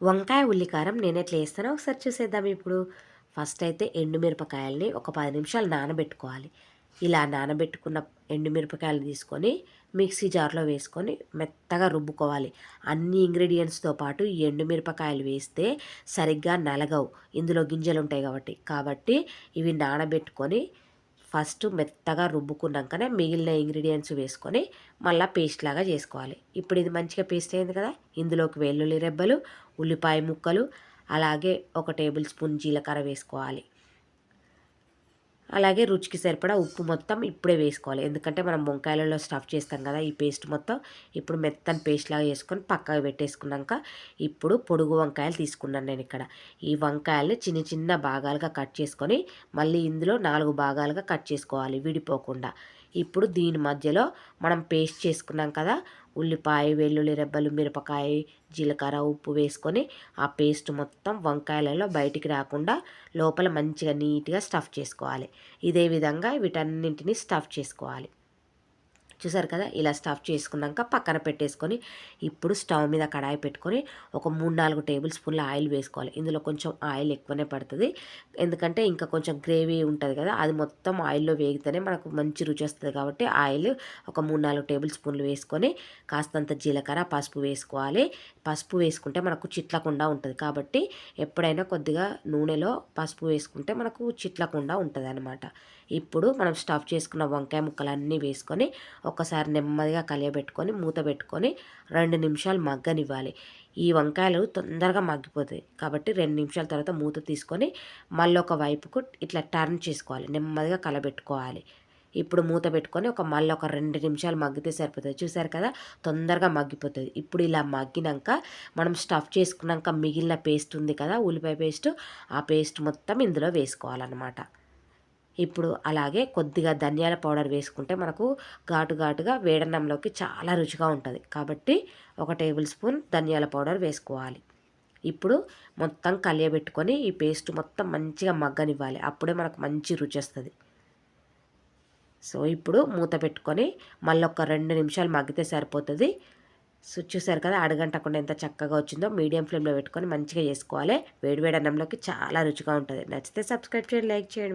వంకాయ ఉల్లికారం నేను ఎట్లా వేస్తానో ఒకసారి చూసేద్దాం ఇప్పుడు. ఫస్ట్ అయితే ఎండుమిరపకాయలని ఒక పది నిమిషాలు నానబెట్టుకోవాలి. ఇలా నానబెట్టుకున్న ఎండుమిరపకాయలు తీసుకొని మిక్సీ జార్లో వేసుకొని మెత్తగా రుబ్బుకోవాలి. అన్ని ఇంగ్రీడియంట్స్తో పాటు ఈ ఎండుమిరపకాయలు వేస్తే సరిగ్గా నలగవు. ఇందులో గింజలు ఉంటాయి కాబట్టి. కాబట్టి ఇవి నానబెట్టుకొని ఫస్ట్ మెత్తగా రుబ్బుకున్నాకనే మిగిలిన ఇంగ్రీడియంట్స్ వేసుకొని మళ్ళీ పేస్ట్ లాగా చేసుకోవాలి. ఇప్పుడు ఇది మంచిగా పేస్ట్ అయింది కదా? ఇందులోకి వెల్లుల్లి రెబ్బలు ఉల్లిపాయ ముక్కలు అలాగే ఒక టేబుల్ స్పూన్ జీలకర్ర వేసుకోవాలి. అలాగే రుచికి సరిపడా ఉప్పు మొత్తం ఇప్పుడే వేసుకోవాలి. ఎందుకంటే మనం వంకాయలలో స్టఫ్ చేస్తాం కదా ఈ పేస్ట్ మొత్తం ఇప్పుడు మెత్తని పేస్ట్ లాగా వేసుకొని పక్కగా పెట్టేసుకున్నాక ఇప్పుడు పొడుగు వంకాయలు తీసుకున్నాను నేను ఇక్కడ. ఈ వంకాయల్ని చిన్న చిన్న భాగాలుగా కట్ చేసుకొని మళ్ళీ ఇందులో నాలుగు భాగాలుగా కట్ చేసుకోవాలి విడిపోకుండా. ఇప్పుడు దీని మధ్యలో మనం పేస్ట్ చేసుకున్నాం కదా ఉల్లిపాయ వెల్లుల్లి రెబ్బలు మిరపకాయ జీలకర్ర ఉప్పు వేసుకొని ఆ పేస్ట్ మొత్తం వంకాయలలో బయటికి రాకుండా లోపల మంచిగా నీట్గా స్టఫ్ చేసుకోవాలి. ఇదే విధంగా వీటన్నింటినీ స్టఫ్ చేసుకోవాలి. చూసారు కదా ఇలా స్టఫ్ చేసుకున్నాక పక్కన పెట్టేసుకొని ఇప్పుడు స్టవ్ మీద కడాయి పెట్టుకొని ఒక మూడు నాలుగు టేబుల్ స్పూన్ల ఆయిల్ వేసుకోవాలి. ఇందులో కొంచెం ఆయిల్ ఎక్కువనే పడుతుంది. ఎందుకంటే ఇంకా కొంచెం గ్రేవీ ఉంటుంది కదా అది మొత్తం ఆయిల్లో వేగితేనే మనకు మంచి రుచి వస్తుంది కాబట్టి ఆయిల్ ఒక మూడు నాలుగు టేబుల్ స్పూన్లు వేసుకొని కాస్తంత జీలకర్ర పసుపు వేసుకోవాలి. పసుపు వేసుకుంటే మనకు చిట్లకుండా ఉంటుంది కాబట్టి ఎప్పుడైనా కొద్దిగా నూనెలో పసుపు వేసుకుంటే మనకు చిట్లకుండా ఉంటుంది అనమాట ఇప్పుడు మనం స్టఫ్ చేసుకున్న వంకాయ ముక్కలన్నీ వేసుకొని ఒక్కసారి నెమ్మదిగా కలియబెట్టుకొని మూత పెట్టుకొని రెండు నిమిషాలు మగ్గనివ్వాలి. ఈ వంకాయలు తొందరగా మగ్గిపోతాయి. కాబట్టి రెండు నిమిషాల తర్వాత మూత తీసుకొని మళ్ళీ ఒక వైపుకు ఇట్లా టర్న్ చేసుకోవాలి. నెమ్మదిగా కలబెట్టుకోవాలి. ఇప్పుడు మూత పెట్టుకొని ఒక మళ్ళీ ఒక రెండు నిమిషాలు మగ్గితే సరిపోతుంది. చూసారు కదా? తొందరగా మగ్గిపోతుంది. ఇప్పుడు ఇలా మగ్గినాక మనం స్టఫ్ చేసుకున్నాక మిగిలిన పేస్ట్ ఉంది కదా? ఉల్లిపాయ పేస్ట్. ఆ పేస్ట్ మొత్తం ఇందులో వేసుకోవాలన్నమాట. ఇప్పుడు అలాగే కొద్దిగా ధనియాల పౌడర్ వేసుకుంటే మనకు ఘాటు ఘాటుగా వేడన్నంలోకి చాలా రుచిగా ఉంటుంది. కాబట్టి ఒక టేబుల్ స్పూన్ ధనియాల పౌడర్ వేసుకోవాలి. ఇప్పుడు మొత్తం కలియబెట్టుకొని ఈ పేస్ట్ మొత్తం మంచిగా మగ్గనివ్వాలి. అప్పుడే మనకు మంచి రుచి వస్తుంది. సో ఇప్పుడు మూత పెట్టుకొని మళ్ళీ ఒక రెండు నిమిషాలు మగ్గితే సరిపోతుంది. సో చూసారు కదా అడగంటకుండా ఎంత చక్కగా వచ్చిందో. మీడియం ఫ్లేమ్లో పెట్టుకొని మంచిగా చేసుకోవాలి వేడివేడి అన్నంలోకి చాలా రుచిగా ఉంటుంది. నచ్చితే సబ్స్క్రైబ్ చేయండి లైక్ చేయండి.